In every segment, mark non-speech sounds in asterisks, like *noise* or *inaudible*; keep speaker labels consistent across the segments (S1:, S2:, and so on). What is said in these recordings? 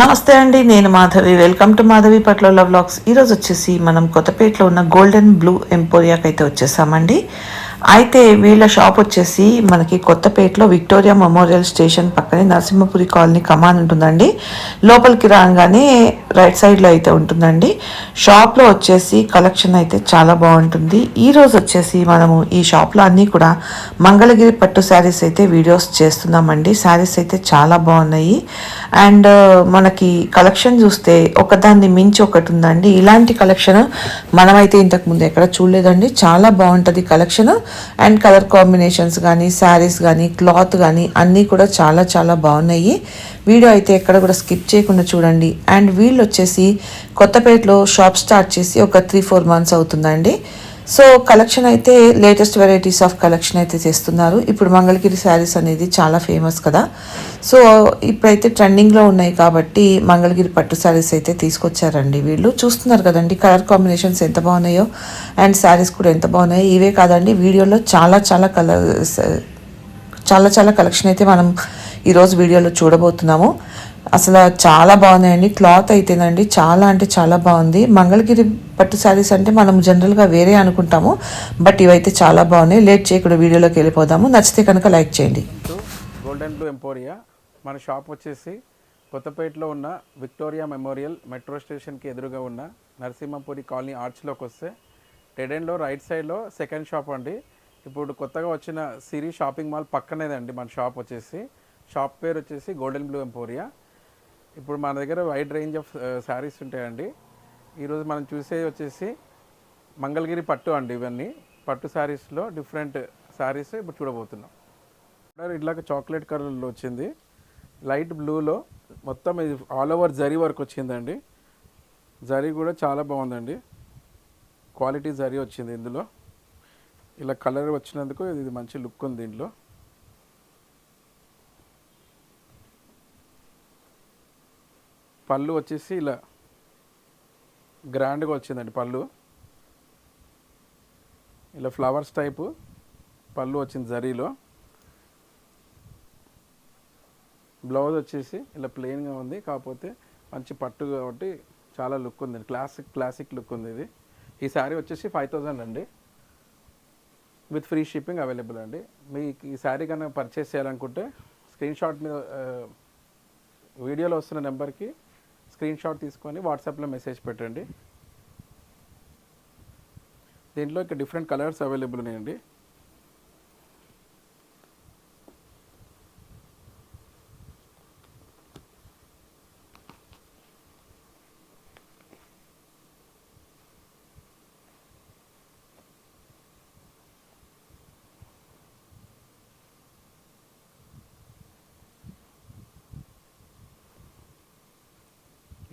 S1: నమస్తే అండి నేను మాధవి. వెల్కమ్ టు మాధవి పట్ల వ్లాగ్స్ ఈరోజు వచ్చేసి మనం కొత్తపేటలో ఉన్న గోల్డెన్ బ్లూ ఎంపోరియాకి అయితే వచ్చేసామండి. అయితే వీళ్ళ షాప్ వచ్చేసి మనకి కొత్తపేటలో విక్టోరియా మెమోరియల్ స్టేషన్ పక్కనే నరసింహపురి కాలనీ కమాన్ ఉంటుందండి. లోపలికి రాగానే రైట్ సైడ్లో అయితే ఉంటుందండి. షాప్లో వచ్చేసి కలెక్షన్ అయితే చాలా బాగుంటుంది. ఈ రోజు వచ్చేసి మనము ఈ షాప్లో అన్నీ కూడా మంగళగిరి పట్టు శారీస్ అయితే వీడియోస్ చేస్తున్నామండి. శారీస్ అయితే చాలా బాగున్నాయి. అండ్ మనకి కలెక్షన్ చూస్తే ఒకదాన్ని మించి ఒకటి ఉందండి. ఇలాంటి కలెక్షన్ మనమైతే ఇంతకు ముందు ఎక్కడ చూడలేదండి. చాలా బాగుంటుంది కలెక్షన్. అండ్ కలర్ కాంబినేషన్స్ కానీ శారీస్ కానీ క్లాత్ కానీ అన్నీ కూడా చాలా చాలా బాగున్నాయి. వీడియో అయితే ఎక్కడ కూడా స్కిప్ చేయకుండా చూడండి. అండ్ వీళ్ళు వచ్చేసి కొత్తపేటలో షాప్ స్టార్ట్ చేసి ఒక త్రీ ఫోర్ మంత్స్ అవుతుందండి. సో కలెక్షన్ అయితే లేటెస్ట్ వెరైటీస్ ఆఫ్ కలెక్షన్ అయితే చేస్తున్నారు. ఇప్పుడు మంగళగిరి శారీస్ అనేది చాలా ఫేమస్ కదా. సో ఇప్పుడైతే ట్రెండింగ్లో ఉన్నాయి కాబట్టి మంగళగిరి పట్టు శారీస్ అయితే తీసుకొచ్చారండి వీళ్ళు. చూస్తున్నారు కదండి కలర్ కాంబినేషన్స్ ఎంత బాగున్నాయో అండ్ శారీస్ కూడా ఎంత బాగున్నాయో. ఇవే కాదండి వీడియోలో చాలా చాలా కలర్ చాలా చాలా కలెక్షన్ అయితే మనం ఈరోజు వీడియోలో చూడబోతున్నాము. అసలు చాలా బాగున్నాయండి. క్లాత్ అయితేనండి చాలా అంటే చాలా బాగుంది. మంగళగిరి పట్టు శారీస్ అంటే మనం జనరల్గా వేరే అనుకుంటాము. బట్ ఇవైతే చాలా బాగున్నాయి. లేట్ చేయకుండా వీడియోలోకి వెళ్ళిపోదాము. నచ్చితే కనుక లైక్ చేయండి.
S2: Golden blue Emporia. మన షాప్ వచ్చేసి కొత్తపేటలో ఉన్న విక్టోరియా మెమోరియల్ మెట్రో స్టేషన్కి ఎదురుగా ఉన్న నరసింహపురి కాలనీ ఆర్చ్లోకి వస్తే డెడ్ రైట్ సైడ్లో సెకండ్ షాప్ అండి. ఇప్పుడు కొత్తగా వచ్చిన సిరి షాపింగ్ మాల్ పక్కనేదండి మన షాప్ వచ్చేసి. షాప్ పేరు వచ్చేసి గోల్డెన్ బ్లూ ఎంపోరియా ఇప్పుడు మన దగ్గర వైడ్ రేంజ్ ఆఫ్ శారీస్ ఉంటాయండి. ఈరోజు మనం చూసేది వచ్చేసి మంగళగిరి పట్టు అండి ఇవన్నీ. పట్టు శారీస్లో డిఫరెంట్ శారీస్ ఇప్పుడు చూడబోతున్నాం. కలర్ ఇట్లాగ చాక్లెట్ కలర్లో వచ్చింది. లైట్ బ్లూలో మొత్తం ఇది ఆల్ ఓవర్ జరీ వర్క్ వచ్చిందండి. జరీ కూడా చాలా బాగుందండి. క్వాలిటీ జరీ వచ్చింది ఇందులో. ఇలా కలర్ వచ్చినందుకు ఇది మంచి లుక్ ఉంది దీంట్లో పళ్ళు వచ్చేసి ఇలా గ్రాండ్గా వచ్చిందండి పళ్ళు. ఇలా ఫ్లవర్స్ టైపు పళ్ళు వచ్చింది జరీలో. బ్లౌజ్ వచ్చేసి ఇలా ప్లెయిన్గా ఉంది కాకపోతే మంచి పట్టు కాబట్టి చాలా లుక్ ఉంది. క్లాసిక్ క్లాసిక్ లుక్ ఉంది ఇది. ఈ శారీ వచ్చేసి ఫైవ్ థౌజండ్ అండి. విత్ ఫ్రీ షిప్పింగ్ అవైలబుల్ అండి. మీకు ఈ శారీ కనుక పర్చేస్ చేయాలనుకుంటే స్క్రీన్ షాట్ మీద వీడియోలో వస్తున్న నెంబర్కి స్క్రీన్ షాట్ తీసుకొని వాట్సాప్లో మెసేజ్ పెట్టండి. దీంట్లో ఇక్కడ డిఫరెంట్ కలర్స్ అవైలబుల్ ఉన్నాయండి.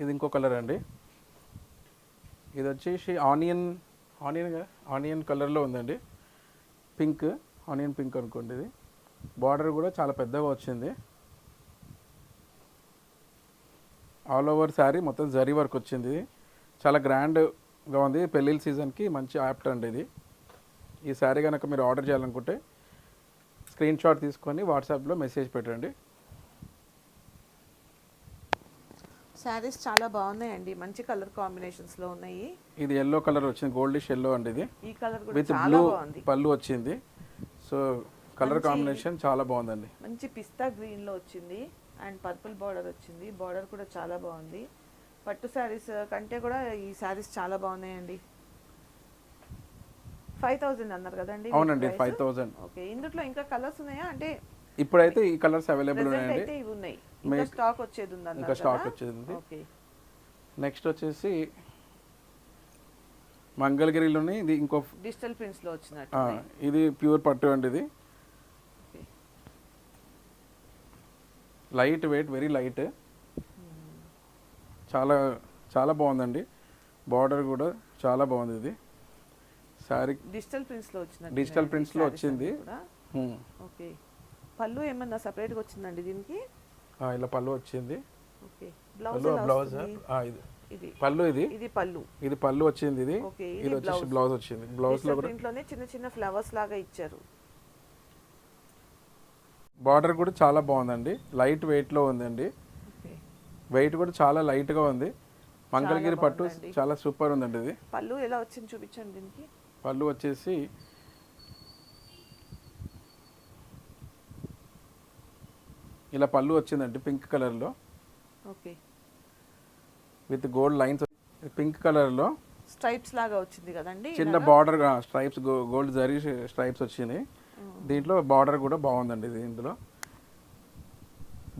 S2: ఇది ఇంకో కలర్ అండి. ఇది వచ్చేసి ఆనియన్ ఆనియన్ ఆనియన్ కలర్లో ఉందండి. పింక్ ఆనియన్ పింక్ అనుకోండి ఇది. బార్డర్ కూడా చాలా పెద్దగా వచ్చింది. ఆల్ ఓవర్ శారీ మొత్తం జరీ వర్క్ వచ్చింది చాలా గ్రాండ్గా ఉంది. పెళ్ళిళ్ళ సీజన్కి మంచి యాప్ట్ అండి ఇది. ఈ శారీ కనుక మీరు ఆర్డర్ చేయాలనుకుంటే స్క్రీన్ షాట్ తీసుకొని వాట్సాప్లో మెసేజ్ పెట్టండి.
S1: శారీస్ చాలా బాగున్నాయండి. మంచి కలర్ కాంబినేషన్స్లో ఉన్నాయి.
S2: ఇది ఎల్లో కలర్ వచ్చింది. గోల్డిష్ ఎల్లో అండి ఇది.
S1: ఈ కలర్ కూడా
S2: విత్
S1: చాలా
S2: బ్లూ
S1: బాగుంది.
S2: పళ్ళు వచ్చింది. సో కలర్ కాంబినేషన్ చాలా బాగుందండి.
S1: మంచి పిస్తా గ్రీన్లో వచ్చింది. అండ్ పర్పుల్ బార్డర్ వచ్చింది. బార్డర్ కూడా చాలా బాగుంది. పట్టు శారీస్ కంటే కూడా ఈ శారీస్ చాలా బాగున్నాయండి. ఫైవ్ థౌజండ్ అన్నారు కదండి
S2: అవునండి ఫైవ్ థౌజండ్
S1: ఓకే ఇందులో ఇంకా కలర్స్ ఉన్నాయా? అంటే
S2: ఇప్పుడైతే ఈ కలర్స్ అవైలబుల్ ఉన్నాయండి.
S1: అయితే ఇవి ఉన్నాయి. స్టాక్ వచ్చేది ఉంది
S2: ఇంకా స్టాక్? వచ్చేది
S1: ఓకే
S2: నెక్స్ట్ వచ్చేసి మంగళగిరిలోని ఇది ఇంకో
S1: డిజిటల్ ప్రింట్స్లో వచ్చినట్టు
S2: ఇది ప్యూర్ పట్టు అండి ఇది. లైట్ వెయిట్ వెరీ లైట్ చాలా చాలా బాగుందండి. బార్డర్ కూడా చాలా బాగుంది ఇది. శారీ
S1: డిజిటల్ ప్రింట్స్లో వచ్చినట్టు
S2: Digital prints లో వచ్చింది.
S1: ఓకే పళ్ళు ఏమన్నా separate గా వచ్చిందండి దీనికి?
S2: ఇలా పళ్ళు వచ్చింది. పళ్ళు బ్లౌజ్? ఇది.
S1: ఇది.
S2: పళ్ళు ఇది?
S1: ఇది పళ్ళు.
S2: ఇది పళ్ళు వచ్చింది ఇది.
S1: ఇది
S2: వచ్చేసి. బ్లౌజ్. వచ్చింది. బ్లౌజ్లో కూడా
S1: ఇంట్లోనే చిన్న చిన్న ఫ్లవర్స్ లాగా ఇచ్చారు.
S2: బార్డర్ కూడా చాలా బాగుందండి. లైట్ వెయిట్లో ఉందండి. వెయిట్ కూడా చాలా లైట్గా ఉంది. మంగళగిరి పట్టు. చాలా సూపర్ ఉందండి ఇది.
S1: పళ్ళు ఎలా వచ్చింది చూపించండి దీనికి.
S2: పళ్ళు వచ్చేసి ఇలా పళ్ళు వచ్చిందండి పింక్ కలర్లో.
S1: Okay.
S2: With gold lines pink కలర్లో.
S1: స్ట్రైప్స్ లాగా వచ్చింది కదండి
S2: చిన్న border stripes gold zari stripes వచ్చినాయి దీంట్లో బార్డర్ కూడా బాగుందండి దీంట్లో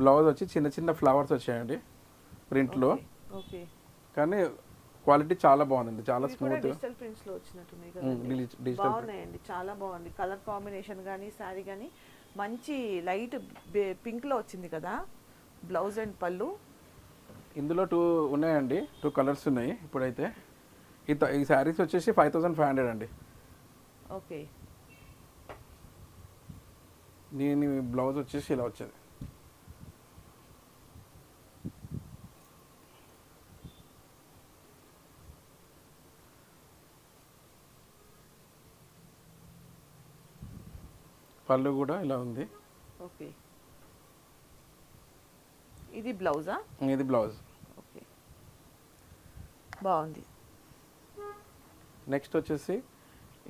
S2: బ్లౌజ్ వచ్చి చిన్న చిన్న ఫ్లవర్స్ వచ్చాయండి ప్రింట్లో.
S1: ఓకే
S2: కానీ క్వాలిటీ చాలా బాగుందండి చాలా స్మూత్.
S1: డిజిటల్ ప్రింట్స్లో వచ్చినట్టున్నాయి కదండి.
S2: డిజిటల్
S1: బాగున్నాయండి చాలా బాగుంది. కలర్ కాంబినేషన్ కానీ శారీ కానీ మంచి లైట్ పింక్లో వచ్చింది కదా బ్లౌజ్ అండ్ పళ్ళు.
S2: ఇందులో టూ ఉన్నాయండి టూ కలర్స్ ఉన్నాయి ఇప్పుడైతే. ఈ ఈ శారీస్ వచ్చేసి ఫైవ్ థౌసండ్ ఫైవ్ హండ్రెడ్ అండి.
S1: ఓకే.
S2: దీని బ్లౌజ్ వచ్చేసి ఇలా వచ్చేది. పళ్ళు కూడా ఇలా ఉంది.
S1: ఓకే. ఇది బ్లౌజా?
S2: ఇది బ్లౌజ్.
S1: ఓకే. బాగుంది.
S2: నెక్స్ట్ వచ్చేసి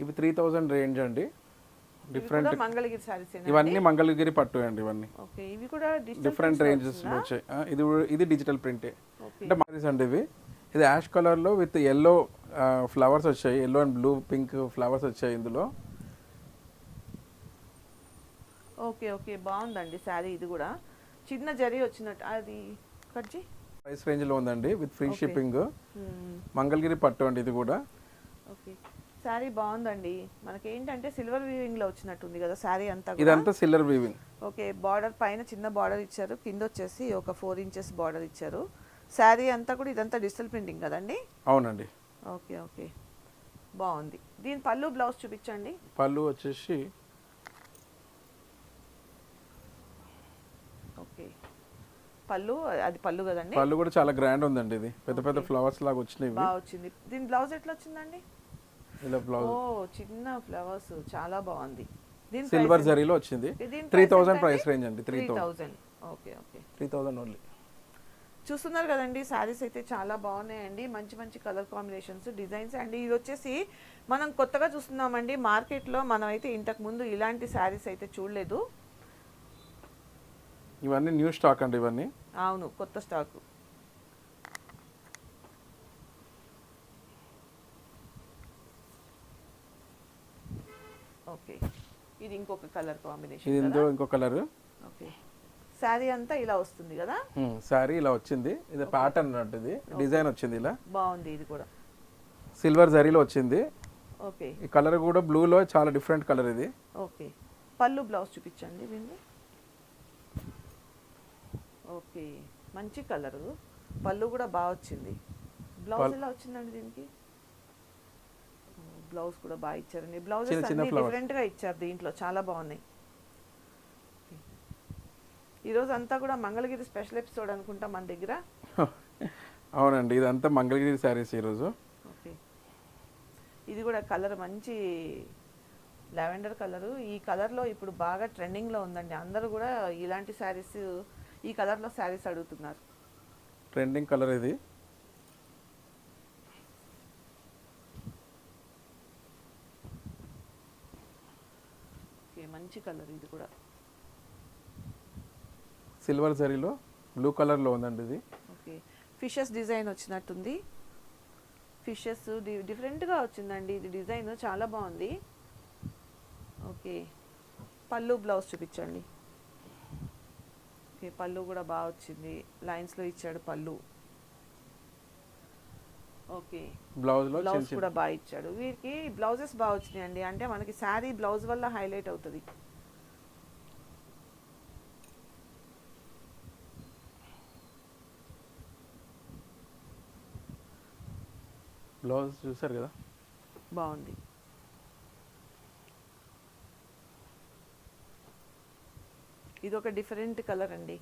S2: ఇవి త్రీ థౌజండ్ రేంజ్ అండి. డిఫరెంట్
S1: మంగళగిరి శారీస్
S2: ఇవన్నీ మంగళగిరి పట్టు అండి ఇవన్నీ.
S1: ఓకే. ఇవి కూడా
S2: డిఫరెంట్ రేంజెస్ వచ్చాయి. ఇది ఇది డిజిటల్ ప్రింటే అంటే మారీస్ అండి ఇవి. ఇది యాష్ కలర్లో విత్ ఎల్లో ఫ్లవర్స్ వచ్చాయి. Yellow and blue pink flowers వచ్చాయి ఇందులో.
S1: ఓకే ఓకే బాగుందండి శారీ ఇది కూడా. చిన్న జరీ వచ్చినట్టు అది కట్జీ
S2: ప్రైస్ రేంజ్లో ఉందండి విత్ ఫ్రీ. షిప్పింగ్ మంగళగిరి పట్టు అండి ఇది కూడా.
S1: ఓకే. శారీ బాగుందండి. మనకి ఏంటంటే సిల్వర్ వీవింగ్లో వచ్చినట్టుంది కదా శారీ అంతా కూడా.
S2: ఇదంతా సిల్లర్ వీవింగ్
S1: ఓకే బార్డర్ పైన చిన్న బార్డర్ ఇచ్చారు. కింద వచ్చేసి ఒక ఫోర్ ఇంచెస్ బార్డర్ ఇచ్చారు. శారీ అంతా కూడా ఇదంతా డిజిటల్ ప్రింటింగ్ కదండి?
S2: అవునండి.
S1: Okay okay. బాగుంది. దీని పళ్ళు బ్లౌజ్ చూపించండి.
S2: పళ్ళు వచ్చేసి
S1: ఓకే పళ్ళు అది పళ్ళు కదండి?
S2: పళ్ళు కూడా చాలా గ్రాండ్ ఉందండి ఇది. పెద్ద పెద్ద ఫ్లవర్స్ లాగా వచ్చినాయి
S1: బాగా వచ్చింది. దీని బ్లౌజ్ ఎట్లా వచ్చిందండి?
S2: ఇలా
S1: ఓ
S2: బ్లౌజ్
S1: చిన్న ఫ్లవర్స్ చాలా బాగుంది. దీని
S2: సిల్వర్ జరీలో వచ్చింది. త్రీ థౌసండ్ ప్రైస్ రేంజ్ అండి? Three thousand
S1: okay okay
S2: three thousand only
S1: చూస్తున్నారు కదండి శారీస్ అయితే చాలా బాగున్నాయండి. మంచి మంచి కలర్ కాంబినేషన్స్ డిజైన్స్ అండి. ఇది వచ్చేసి మనం కొత్తగా చూస్తున్నామండి మార్కెట్లో మనం అయితే ఇంతకు ముందు ఇలాంటి శారీస్ అయితే చూడలేదు.
S2: ఇవన్నీ న్యూ స్టాక్ అండి ఇవన్నీ.
S1: అవును కొత్త స్టాక్. ఓకే. ఇది ఇంకొక కలర్ కాంబినేషన్
S2: ఇది ఇందులో ఇంకో కలర్.
S1: ఓకే. శారీ అంతా ఇలా వస్తుంది కదా?
S2: శారీ ఇలా వచ్చింది. ఇది ప్యాటర్న్ ఇది డిజైన్ వచ్చింది ఇలా.
S1: బాగుంది ఇది కూడా.
S2: సిల్వర్ జరీలో వచ్చింది.
S1: ఓకే.
S2: ఈ కలర్ కూడా బ్లూలో చాలా డిఫరెంట్ కలర్ ఇది.
S1: ఓకే. పళ్ళు బ్లౌజ్ చూపించండి దీన్ని. ఓకే. మంచి కలరు. పళ్ళు కూడా బాగా వచ్చింది. బ్లౌజ్ ఎలా వచ్చిందండి దీనికి? బ్లౌజ్ కూడా బాగా ఇచ్చారండి. బ్లౌజ్
S2: చిన్న చిన్న
S1: అన్ని
S2: flowers.
S1: డిఫరెంట్గా ఇచ్చారు దీంట్లో. చాలా బాగున్నాయి. ఈరోజు అంతా కూడా మంగళగిరి స్పెషల్ ఎపిసోడ్ అనుకుంటా మన దగ్గర?
S2: అవునండి. ఇదంతా మంగళగిరి శారీస్ ఈరోజు
S1: ఓకే. ఇది కూడా కలర్ మంచి లావెండర్ కలరు. ఈ కలర్లో ఇప్పుడు బాగా ట్రెండింగ్లో ఉందండి. అందరూ కూడా ఇలాంటి శారీస్ ఈ కలర్లో శారీస్ అడుగుతున్నారు.
S2: ట్రెండింగ్ కలర్ ఇది.
S1: ఓకే మంచి కలర్ ఇది కూడా.
S2: సిల్వర్ జరీలో బ్లూ కలర్లో ఉందండి ఇది.
S1: ఓకే ఫిషెస్ డిజైన్ వచ్చినట్టుంది. ఫిషెస్ డి డిఫరెంట్గా వచ్చిందండి ఇది డిజైన్ చాలా బాగుంది. ఓకే పళ్ళు బ్లౌజ్ చూపించండి. ఓకే పళ్ళు కూడా బాగా వచ్చింది. లైన్స్లో ఇచ్చాడు పళ్ళు. ఓకే. బ్లౌజ్
S2: చిన్న
S1: కూడా బాగా ఇచ్చాడు. వీరికి బ్లౌజెస్ బాగా వచ్చినాయండి. అంటే మనకి శారీ బ్లౌజ్ వల్ల హైలైట్ అవుతుంది.
S2: బ్లౌజ్ చూసారు కదా?
S1: బాగుంది. ఇది ఒక డిఫరెంట్ కలర్ అండి.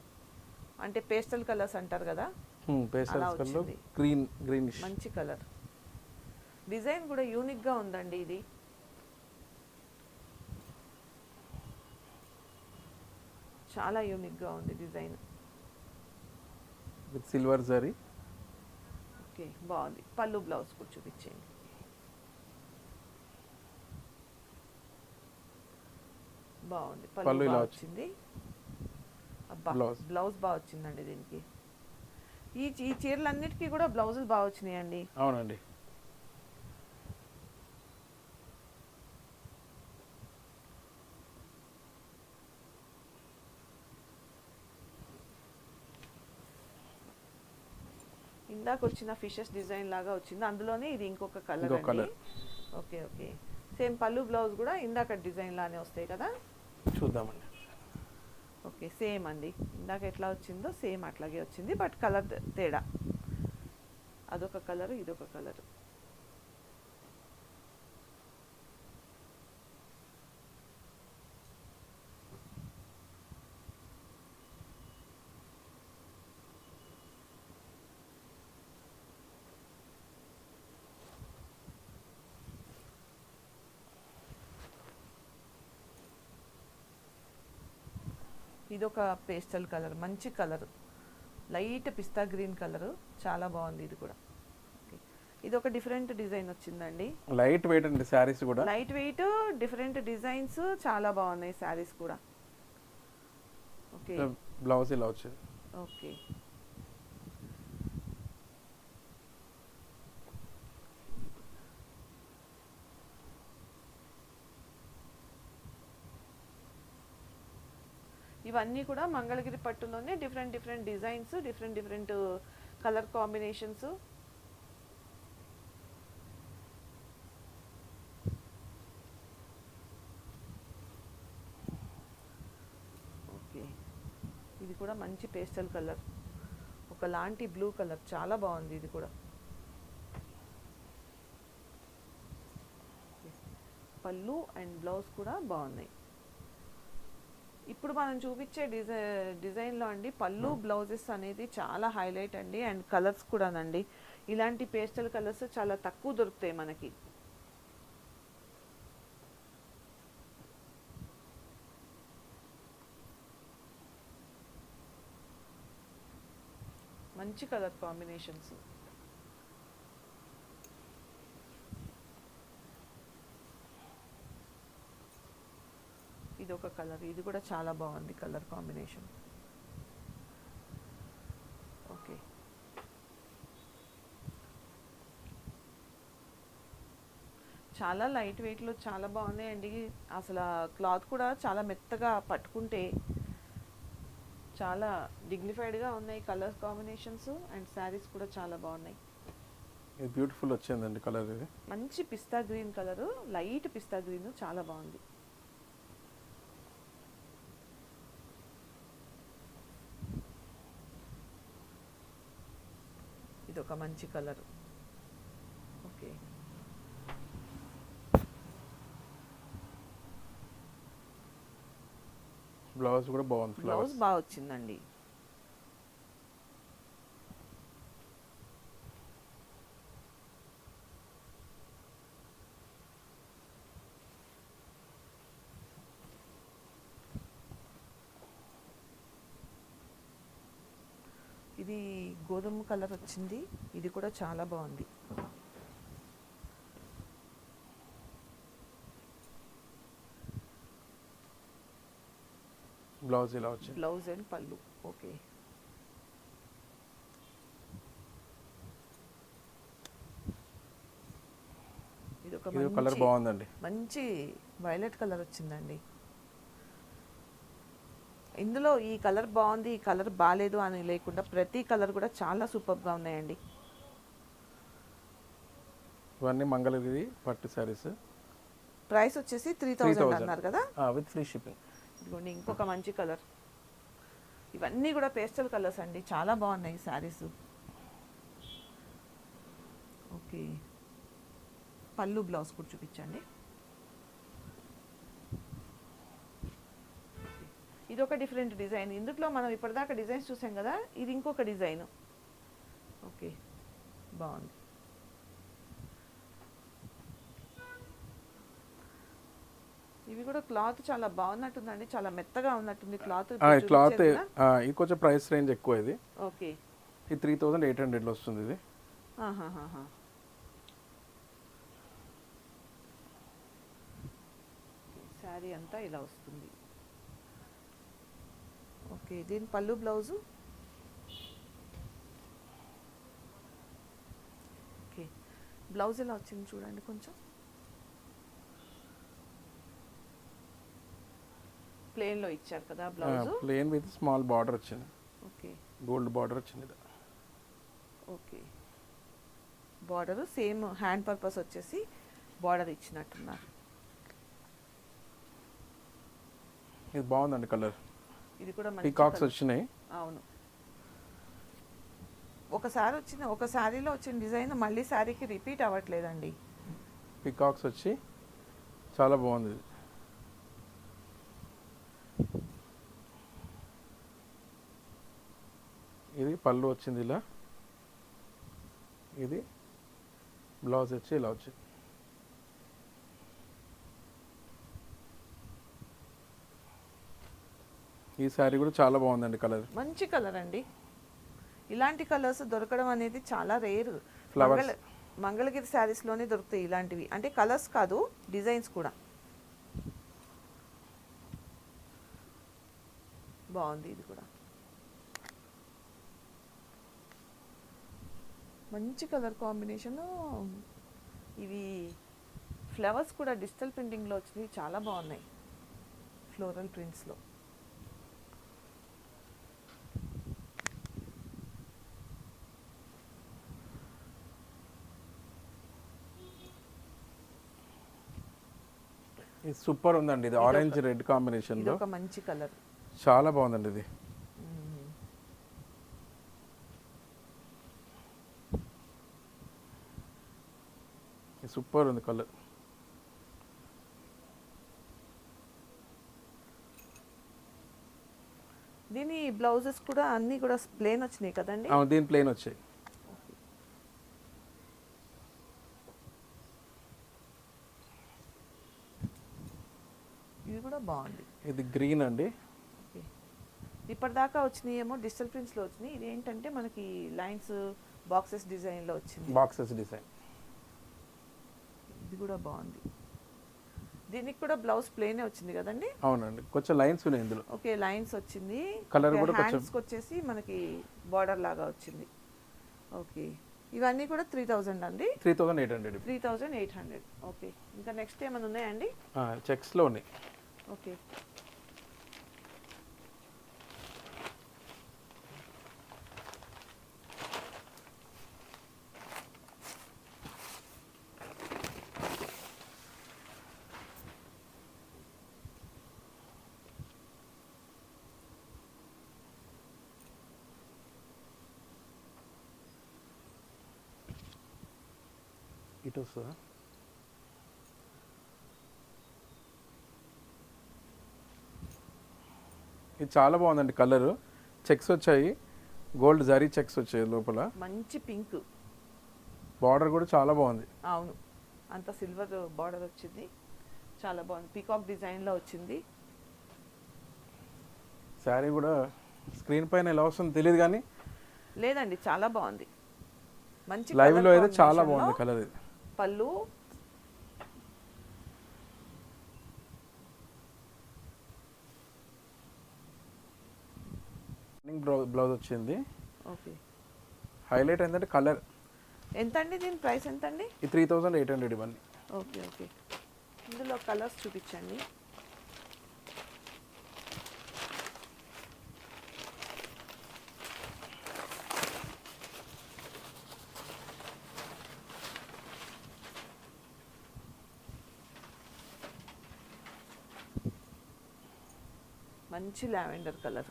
S1: అంటే పేస్టల్ కలర్స్ అంటారు కదా?
S2: పేస్టల్. గ్రీన్ గ్రీనిష్
S1: మంచి కలర్ డిజైన్ కూడా యూనిక్గా ఉందండి ఇది. చాలా యూనిక్గా ఉంది design
S2: with silver zari
S1: okay బాగుంది. పళ్ళు బ్లౌజ్ కూడా చూపించేయండి. బాగుంది.
S2: పళ్ళు ఇలా వచ్చింది.
S1: అబ్బా
S2: బ్లౌజ్.
S1: బాగా వచ్చిందండి దీనికి. ఈ ఈ చీరలన్నిటికీ కూడా బ్లౌజులు బాగా వచ్చినాయండి.
S2: అవునండి.
S1: ఇందాక వచ్చిన ఫిషెస్ డిజైన్ లాగా వచ్చింది. అందులోనే ఇది ఇంకొక కలర్ అండి. Okay okay. సేమ్ పళ్ళు బ్లౌజ్ కూడా ఇందాక డిజైన్ లానే వస్తాయి కదా?
S2: చూద్దామండి.
S1: ఓకే సేమ్ అండి. ఇందాక ఎట్లా వచ్చిందో సేమ్ అట్లాగే వచ్చింది బట్ కలర్ తేడా. అదొక కలరు ఇదొక కలరు. ఇదొక పేస్టల్ కలర్ మంచి కలర్. లైట్ పిస్తా గ్రీన్ కలర్. చాలా బాగుంది ఇది కూడా. ఇది ఒక డిఫరెంట్ డిజైన్ వచ్చిందండి.
S2: లైట్ వెయిట్ అండి శారీస్ కూడా.
S1: Light weight different designs. చాలా బాగున్నాయి శారీస్ కూడా. ఓకే
S2: బ్లౌజ్ ఇలా వచ్చింది.
S1: ఓకే ఇవన్నీ కూడా Mangalagiri పట్టులోనే different different designs different different colour combinations okay. ఇది కూడా మంచి పేస్టల్ కలర్ ఒకలాంటి బ్లూ కలర్ చాలా బాగుంది ఇది కూడా. పళ్ళు అండ్ బ్లౌజ్ కూడా బాగున్నాయి. ఇప్పుడు మనం చూపించే డిజై డిజైన్లో అండి పళ్ళు బ్లౌజెస్ అనేది చాలా హైలైట్ అండి అండ్ కలర్స్ కూడానండి. ఇలాంటి పేస్టల్ కలర్స్ చాలా తక్కువ దొరుకుతాయి మనకి. మంచి కలర్ కాంబినేషన్స్. ఒక కలర్. ఇది కూడా చాలా బాగుంది కలర్ కాంబినేషన్. ఓకే. చాలా లైట్ వెయిట్లో చాలా బాగున్నాయండి అసలు క్లాత్ కూడా చాలా మెత్తగా పట్టుకుంటే చాలా డిగ్నిఫైడ్గా ఉన్నాయి కలర్ కాంబినేషన్స్ అండ్ శారీస్ కూడా చాలా బాగున్నాయి.
S2: బ్యూటిఫుల్ వచ్చిందండి కలర్ ఇది.
S1: మంచి పిస్తా గ్రీన్ కలరు లైట్ పిస్తా గ్రీన్ చాలా బాగుంది. ఒక మంచి కలర్. ఓకే.
S2: బ్లౌజ్ కూడా బాగుంది
S1: బ్లౌజ్ బాగా వచ్చిందండి ఇది గోధుమ కలర్ వచ్చింది. ఇది కూడా చాలా బాగుంది.
S2: బ్లౌజ్ ఇలా వచ్చింది?
S1: బ్లౌజ్ అండ్ పళ్ళు. ఓకే. ఇది ఒక
S2: కలర్ బాగుందండి.
S1: మంచి వైలెట్ కలర్ వచ్చిందండి. ఇందులో ఈ కలర్ బాగుంది ఈ కలర్ బాగాలేదు అని లేకుండా ప్రతి కలర్ కూడా చాలా సూపర్గా ఉన్నాయండి.
S2: ఇవన్నీ మంగళగిరి పట్టు శారీస్
S1: ప్రైస్ వచ్చేసి త్రీ థౌజండ్
S2: 3000.
S1: అన్నారు కదా?
S2: విత్ ఫ్రీ షిప్పింగ్
S1: ఇదిగోండి ఇంకొక మంచి కలర్. ఇవన్నీ కూడా పేస్టల్ కలర్స్ అండి. చాలా బాగున్నాయి శారీస్ ఓకే పళ్ళు బ్లౌజ్ కూడా చూపించండి. ఇది ఒక డిఫరెంట్ డిజైన్ ఇందులో మనం ఇప్పటిదాకా డిజైన్స్ చూసాం కదా ఇది ఇంకొక డిజైన్ ఓకే బాగుంది. ఇవి కూడా క్లాత్ చాలా బాగున్నట్టుందండి. చాలా మెత్తగా ఉన్నట్టుంది క్లాత్.
S2: క్లాత్ ఇది కొంచెం ప్రైస్ రేంజ్ ఎక్కువ ఇది.
S1: ఓకే
S2: ఇది త్రీ థౌజండ్ ఎయిట్ హండ్రెడ్లో వస్తుంది ఇది.
S1: శారీ అంతా ఇలా వస్తుంది. ఓకే దీని పళ్ళు బ్లౌజు? ఓకే బ్లౌజ్ ఎలా వచ్చింది చూడండి కొంచెం. ప్లేన్లో ఇచ్చారు కదా blouse?
S2: Plain with small border వచ్చింది.
S1: ఓకే.
S2: గోల్డ్ బార్డర్ వచ్చింది.
S1: Okay. Border same hand purpose వచ్చేసి బార్డర్ ఇచ్చినట్టున్నారు.
S2: ఇది బాగుందండి కలర్.
S1: ఇది కూడా
S2: పీకాక్స్. వచ్చినాయి.
S1: అవును. ఒకసారి వచ్చిన ఒక శారీలో వచ్చిన డిజైన్ మళ్ళీ శారీకి రిపీట్ అవ్వట్లేదండి.
S2: పీకాక్స్ వచ్చి చాలా బాగుంది. ఇది ఇది పళ్ళు వచ్చింది ఇలా. ఇది బ్లౌజ్ వచ్చి ఇలా వచ్చింది. ఈ శారీ కూడా చాలా బాగుందండి కలర్.
S1: మంచి కలర్ అండి. ఇలాంటి కలర్స్ దొరకడం అనేది చాలా రేరు.
S2: Flowers.
S1: మంగళ మంగళగిరి శారీస్లోనే దొరుకుతాయి ఇలాంటివి. అంటే కలర్స్ కాదు డిజైన్స్ కూడా. బాగుంది ఇది కూడా. మంచి కలర్ కాంబినేషను ఇవి ఫ్లవర్స్ కూడా డిజిటల్ ప్రింటింగ్లో వచ్చినవి చాలా బాగున్నాయి. ఫ్లోరల్ ప్రింట్స్లో.
S2: ఇది సూపర్ ఉందండి ఇది ఆరెంజ్ రెడ్
S1: ఇది
S2: కాంబినేషన్లో
S1: ఒక మంచి కలర్
S2: చాలా బాగుందండి ఇది. ఇది సూపర్ ఉంది కలర్
S1: దీని బ్లౌజెస్ కూడా అన్నీ కూడా ప్లేన్ వచ్చినాయి కదండి?
S2: దీని ప్లేన్ వచ్చాయి
S1: ఇది కూడా బాగుంది.
S2: ఇది గ్రీన్ అండి.
S1: ఇప్పటిదాకా వచ్చినాయి ఏమో డిజిటల్ ప్రింట్స్లో వచ్చినాయి. ఇది ఏంటంటే మనకి లైన్స్ బాక్సెస్ డిజైన్లో వచ్చింది.
S2: Boxes design.
S1: ఇది కూడా బాగుంది. దీనికి కూడా బ్లౌజ్ ప్లేనే వచ్చింది కదండి?
S2: అవునండి. కొంచెం లైన్స్ ఉన్నాయి ఇందులో.
S1: ఓకే లైన్స్ వచ్చింది.
S2: Colour కూడా కొంచెం-
S1: వచ్చేసి మనకి బార్డర్ లాగా వచ్చింది. ఓకే. ఇవన్నీ కూడా త్రీ థౌజండ్ అండి?
S2: Three thousand eight hundred.
S1: Three thousand eight hundred. Okay. ఇంకా నెక్స్ట్ ఏమైనా ఉన్నాయండి
S2: చెక్స్లో ఉన్నాయి.
S1: ఓకే
S2: ఇటు వస్తుందా ఇది చాలా బాగుందండి కలర్. చెక్స్ వచ్చాయి. గోల్డ్ జరీ చెక్స్ వచ్చాయి లోపల.
S1: మంచి పింక్.
S2: బార్డర్ కూడా చాలా బాగుంది.
S1: అవును. అంత సిల్వర్ బార్డర్ వచ్చింది. చాలా బాగుంది. పీకాక్ డిజైన్లో వచ్చింది.
S2: శారీ కూడా స్క్రీన్ పైన ఎలా వస్తుందో తెలియదు కానీ
S1: లేదండి చాలా బాగుంది. మంచి
S2: లైవ్
S1: colour
S2: లో అయితే చాలా బాగుంది కలర్ ఇది.
S1: పళ్ళు
S2: బ్లౌజ్ వచ్చింది.
S1: ఓకే.
S2: హైలైట్ ఏంటంటే కలర్.
S1: ఎంత అండి దీని ప్రైస్ ఎంత అండి
S2: త్రీ థౌజండ్ ఎయిట్ హండ్రెడ్ ఇవన్నీ
S1: ఓకే ఓకే. ఇందులో కలర్స్ చూపించండి. మంచి లావెండర్ కలర్.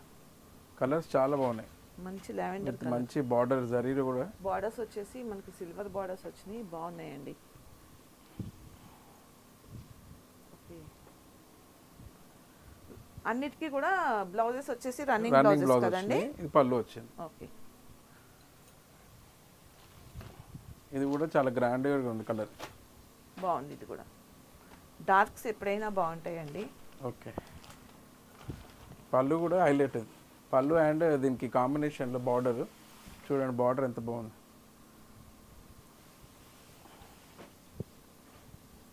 S2: కలర్స్ చాలా బాగున్నాయి.
S1: మంచి లావెండర్
S2: మంచి బార్డర్ జరీలు కూడా.
S1: బార్డర్స్ వచ్చేసి మనకి సిల్వర్ బార్డర్స్ వచ్చినాయి బాగున్నాయండి. అన్నిటికీ కూడా బ్లౌజెస్ వచ్చేసి రన్నింగ్ బ్లౌజెస్
S2: బ్లౌజ్
S1: కదండి?
S2: ఇది పళ్ళు వచ్చింది.
S1: ఓకే.
S2: ఇది కూడా చాలా గ్రాండ్గా ఉంది కలర్.
S1: బాగుంది ఇది కూడా. డార్క్స్ ఎప్పుడైనా బాగుంటాయండి.
S2: ఓకే. పళ్ళు కూడా హైలైట్ పళ్ళు అండ్ దీనికి కాంబినేషన్లో బార్డర్. చూడండి బార్డర్ ఎంత బాగుంది.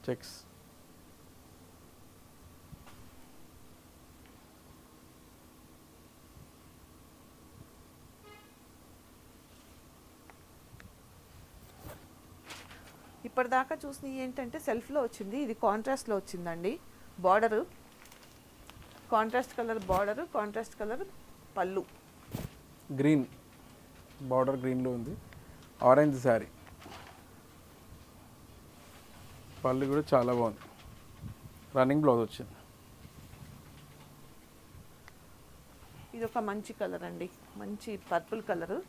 S2: చెక్స్.
S1: ఇప్పటిదాకా చూసినవి ఏంటంటే సెల్ఫ్లో వచ్చింది ఇది కాంట్రాస్ట్లో వచ్చిందండి. Border. Contrast colour border contrast colour పళ్ళు.
S2: గ్రీన్. బార్డర్ గ్రీన్లో ఉంది. ఆరెంజ్ శారీ. పళ్ళు కూడా చాలా బాగుంది. రన్నింగ్ బ్లౌజ్ వచ్చింది.
S1: ఇది ఒక మంచి కలర్ అండి. మంచి పర్పుల్ కలరు.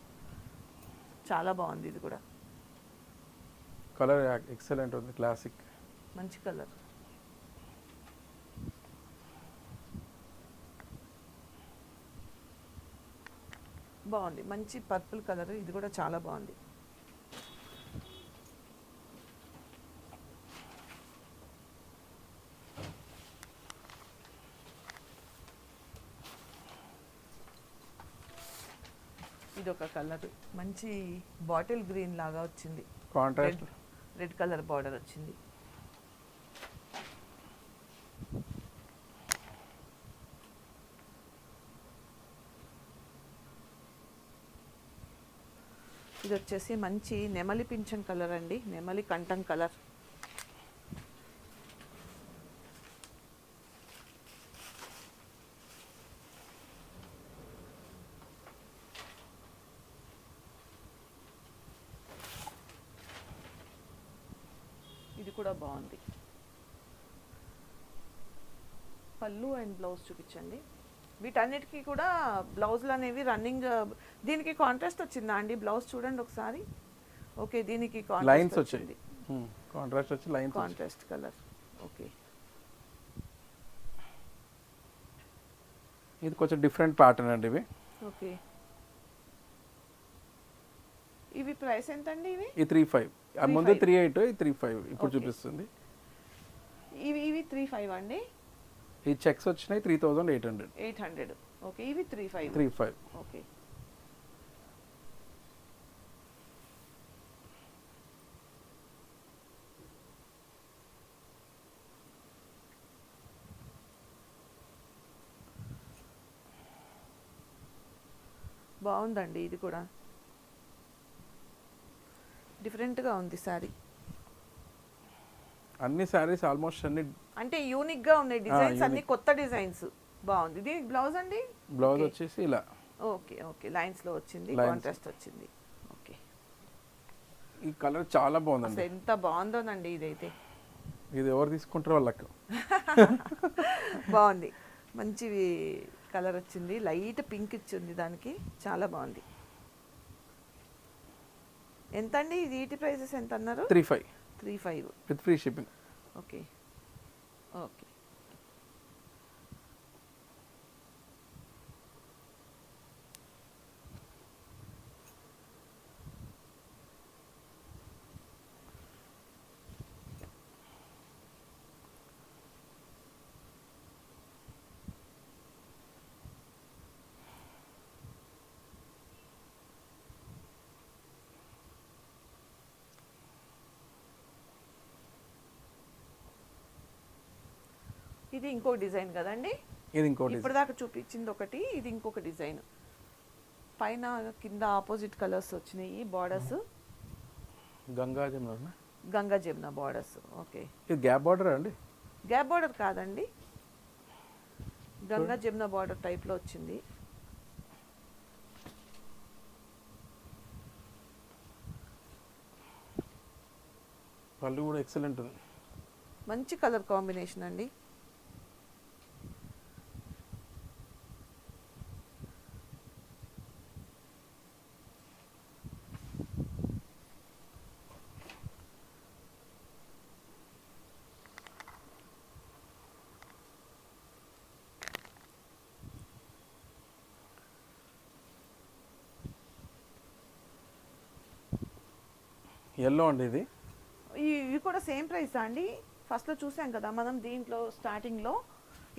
S1: చాలా బాగుంది ఇది కూడా.
S2: కలర్ ఎక్సలెంట్ ఉంది. క్లాసిక్.
S1: మంచి కలర్. బాగుంది. మంచి పర్పుల్ కలర్ ఇది కూడా చాలా బాగుంది. ఇది ఒక కలర్. మంచి బాటిల్ గ్రీన్ లాగా వచ్చింది.
S2: Contrast.
S1: Red red colour border వచ్చింది. వచ్చేసి మంచి నెమలి పింఛన్ కలర్ అండి. నెమలి కంఠం కలర్. ఇది కూడా బాగుంది. పళ్ళు అండ్ బ్లౌజ్ చూపించండి. వీటన్నిటికీ కూడా బ్లౌజులు అనేవి రన్నింగ్ దీనికి కాంట్రాస్ట్ వచ్చిందా అండి? బ్లౌజ్ చూడండి ఒకసారి. ఓకే దీనికి
S2: లైన్స్
S1: వచ్చింది.
S2: కాంట్రాస్ట్ వచ్చి లైన్స్
S1: కాంట్రాస్ట్ కలర్ ఓకే.
S2: ఇది కొంచెం డిఫరెంట్ ప్యాటర్న్ అండి ఇవి.
S1: ఓకే. ఇవి ప్రైస్ ఎంత అండి ఇవి?
S2: ఈ త్రీ ఫైవ్ ముందు
S1: 3.5.
S2: త్రీ ఎయిట్ ఈ త్రీ ఫైవ్ ఇప్పుడు. చూపిస్తుంది.
S1: ఇవి ఇవి త్రీ ఫైవ్ అండి?
S2: ఈ చెక్స్ వచ్చినాయి three thousand eight hundred
S1: eight hundred okay ఇవి three five
S2: three five
S1: okay బాగుందండి ఇది కూడా. డిఫరెంట్గా ఉంది సారీ.
S2: అన్ని శారీస్ ఆల్మోస్ట్ అన్ని
S1: అంటే యూనిక్గా ఉన్నాయి డిజైన్స్ అన్ని. కొత్త డిజైన్స్ బాగుంది. ఇది బ్లౌజ్ అండి?
S2: బ్లౌజ్. వచ్చేసి ఇలా.
S1: ఓకే ఓకే లైన్స్లో వచ్చింది
S2: Lines.
S1: కాంట్రాస్ట్ వచ్చింది. ఓకే
S2: ఈ కలర్ చాలా బాగుందండి.
S1: ఎంత బాగుందోనండి ఇదైతే.
S2: ఇది ఎవరు తీసుకుంటారో వాళ్ళకి *laughs*
S1: బాగుంది. మంచి కలర్ వచ్చింది. లైట్ పింక్ ఇచ్చింది దానికి. చాలా బాగుంది. ఎంత అండి ఇది ఈటి ప్రైసెస్ ఎంత అన్నారు
S2: three five.
S1: Three five
S2: with free shipping
S1: okay okay ఇది ఇంకో డిజైన్ కదండి?
S2: ఇది ఇంకోటి
S1: ఇప్పటిదాకా చూపించింది ఒకటి ఇది ఇంకొక డిజైన్. పైన కింద ఆపోజిట్ కలర్స్ వచ్చినాయి borders
S2: Ganga Jamuna?
S1: Ganga Jamuna borders okay.
S2: ఇది గ్యాప్ బార్డర్ అండి?
S1: గ్యాప్ బార్డర్ కాదండి. గంగా జమున బార్డర్ టైప్లో వచ్చింది.
S2: పళ్ళు కూడా ఎక్సలెంట్ ఉంది
S1: మంచి కలర్ కాంబినేషన్ అండి.
S2: ఎల్లో అండి ఇది.
S1: ఇవి కూడా సేమ్ ప్రైస్ అండి. ఫస్ట్లో చూసాం కదా మనం దీంట్లో స్టార్టింగ్లో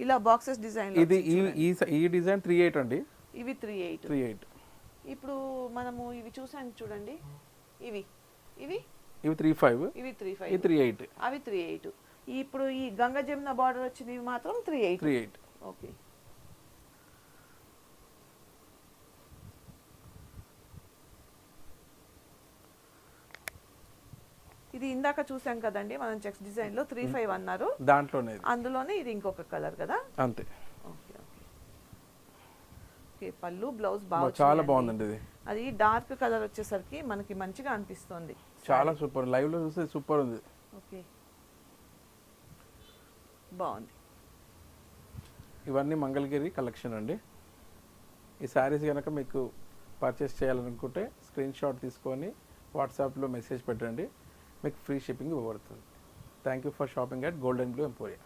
S1: ఇలా బాక్సెస్ డిజైన్
S2: ఇది ఈ ఈ డిజైన్ త్రీ ఎయిట్ అండి.
S1: ఇవి త్రీ ఎయిట్
S2: త్రీ ఎయిట్
S1: ఇప్పుడు మనము ఇవి చూసాను చూడండి. ఇవి ఇవి?
S2: ఇవి త్రీ ఫైవ్
S1: ఇవి త్రీ ఫైవ్
S2: త్రీ ఎయిట్
S1: అవి త్రీ ఎయిట్ ఇప్పుడు ఈ గంగ జమున బార్డర్ వచ్చినవి మాత్రం three eight
S2: three eight
S1: okay ఇది ఇందాక చూసాం కదండి మనం చెక్స్ డిజైన్లో త్రీ ఫైవ్ అన్నారు.
S2: దాంట్లోనే.
S1: అందులోనే ఇది ఇంకొక కలర్ కదా?
S2: అంతే.
S1: ఓకే పళ్ళు బ్లౌజ్ బాగా
S2: చాలా. బాగుందండి ఇది.
S1: అది డార్క్ కలర్ వచ్చేసరికి మనకి మంచిగా అనిపిస్తుంది.
S2: చాలా సూపర్ లైవ్లో చూస్తే సూపర్ ఉంది.
S1: ఓకే. బాగుంది.
S2: ఇవన్నీ మంగళగిరి కలెక్షన్ అండి. ఈ శారీస్ కనుక మీకు పర్చేస్ చేయాలనుకుంటే స్క్రీన్ షాట్ తీసుకొని వాట్సాప్లో మెసేజ్ పెట్టండి. మీకు ఫ్రీ షిప్పింగ్ ఇవ్వబడుతుంది thank you for shopping at Golden Blue Emporia